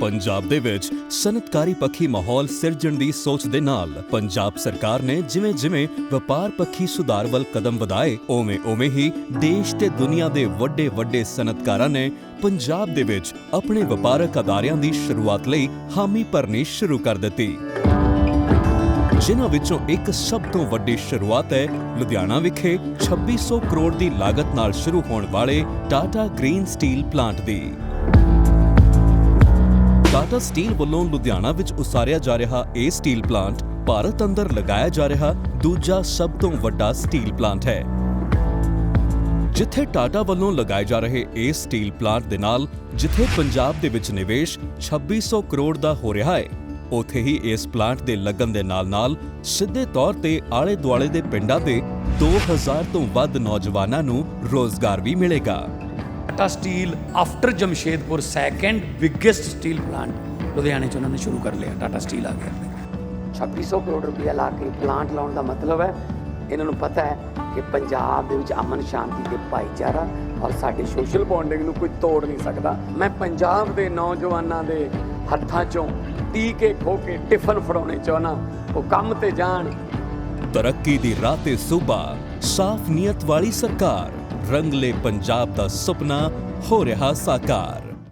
ਪੰਜਾਬ ਦੇ ਵਿੱਚ ਸਨਅਤਕਾਰੀ ਪੱਖੀ ਮਾਹੌਲ ਸਿਰਜਣ ਦੀ ਸੋਚ ਦੇ ਨਾਲ ਪੰਜਾਬ ਸਰਕਾਰ ਨੇ ਜਿਵੇਂ-ਜਿਵੇਂ ਵਪਾਰ ਪੱਖੀ ਸੁਧਾਰ ਵੱਲ ਕਦਮ ਵਧਾਏ ਓਵੇਂ-ਓਵੇਂ ਹੀ ਦੇਸ਼ ਤੇ ਦੁਨੀਆ ਦੇ ਵੱਡੇ-ਵੱਡੇ ਸਨਅਤਕਾਰਾਂ ਨੇ ਪੰਜਾਬ ਦੇ ਵਿੱਚ ਆਪਣੇ ਵਪਾਰਕ ਅਦਾਰਿਆਂ ਦੀ ਸ਼ੁਰੂਆਤ ਲਈ ਹਾਮੀ ਭਰਨੀ ਸ਼ੁਰੂ ਕਰ ਦਿੱਤੀ। ਜਿਨ੍ਹਾਂ ਵਿੱਚੋਂ ਇੱਕ ਸਭ ਤੋਂ ਵੱਡੀ ਸ਼ੁਰੂਆਤ ਹੈ ਲੁਧਿਆਣਾ ਵਿਖੇ 2600 ਕਰੋੜ ਦੀ ਲਾਗਤ ਨਾਲ ਸ਼ੁਰੂ ਹੋਣ ਵਾਲੇ ਟਾਟਾ ਗ੍ਰੀਨ ਸਟੀਲ ਪਲਾਂਟ ਦੀ। ਟਾਟਾ ਸਟੀਲ ਵੱਲੋਂ ਲੁਧਿਆਣਾ ਵਿੱਚ ਉਸਾਰਿਆ ਜਾ ਰਿਹਾ ਇਹ ਸਟੀਲ ਪਲਾਂਟ ਭਾਰਤ ਅੰਦਰ ਲਗਾਇਆ ਜਾ ਰਿਹਾ ਦੂਜਾ ਸਭ ਤੋਂ ਵੱਡਾ ਸਟੀਲ ਪਲਾਂਟ ਹੈ। ਜਿੱਥੇ ਟਾਟਾ ਵੱਲੋਂ ਲਗਾਏ ਜਾ ਰਹੇ ਇਸ ਸਟੀਲ ਪਲਾਂਟ ਦੇ ਨਾਲ ਜਿੱਥੇ ਪੰਜਾਬ ਦੇ ਵਿੱਚ ਨਿਵੇਸ਼ 2600 ਕਰੋੜ ਦਾ ਹੋ ਰਿਹਾ ਹੈ, ਉਥੇ ਹੀ ਇਸ ਪਲਾਂਟ ਦੇ ਲੱਗਣ ਦੇ ਨਾਲ-ਨਾਲ ਸਿੱਧੇ ਤੌਰ ਤੇ ਆਲੇ-ਦੁਆਲੇ ਦੇ ਪਿੰਡਾਂ ਦੇ 2000 ਤੋਂ ਵੱਧ ਨੌਜਵਾਨਾਂ ਨੂੰ ਰੋਜ਼ਗਾਰ ਵੀ ਮਿਲੇਗਾ। Tata steel after Jamshedpur second biggest steel plant ਲੁਧਿਆਣੇ ਚ ਉਹਨਾਂ ਨੇ ਸ਼ੁਰੂ ਕਰ ਲਿਆ ਟਾਟਾ ਸਟੀਲ ਆ ਗਿਆ। ਆਪਣੇ 2600 ਕਰੋੜ ਰੁਪਇਆ ਲਾ ਕੇ ਪਲਾਂਟ ਲਾਉਣ ਦਾ ਮਤਲਬ ਹੈ। ਇਹਨਾਂ ਨੂੰ ਪਤਾ ਹੈ ਕਿ ਪੰਜਾਬ ਦੇ ਵਿੱਚ ਅਮਨ ਸ਼ਾਂਤੀ ਤੇ ਭਾਈਚਾਰਾ ਔਰ ਸਾਡੇ ਸੋਸ਼ਲ ਬੌਂਡਿੰਗ ਨੂੰ ਕੋਈ ਤੋੜ ਨਹੀਂ ਸਕਦਾ। ਮੈਂ ਪੰਜਾਬ ਦੇ ਨੌਜਵਾਨਾਂ ਦੇ ਹੱਥਾਂ ਚੋਂ ਟੀਕੇ ਖੋ ਕੇ ਟਿਫਨ ਫੜਾਉਣੇ ਚਾਹਣਾ ਉਹ ਕੰਮ ਤੇ ਜਾਣ। ਤਰੱਕੀ ਦੀ ਰਾਹ ਤੇ ਸੂਬਾ ਸਾਫ਼ ਨੀਅਤ ਵਾਲੀ ਸਰਕਾਰ। ਰੰਗਲੇ ਪੰਜਾਬ ਦਾ ਸੁਪਨਾ ਹੋ ਰਿਹਾ ਸਾਕਾਰ।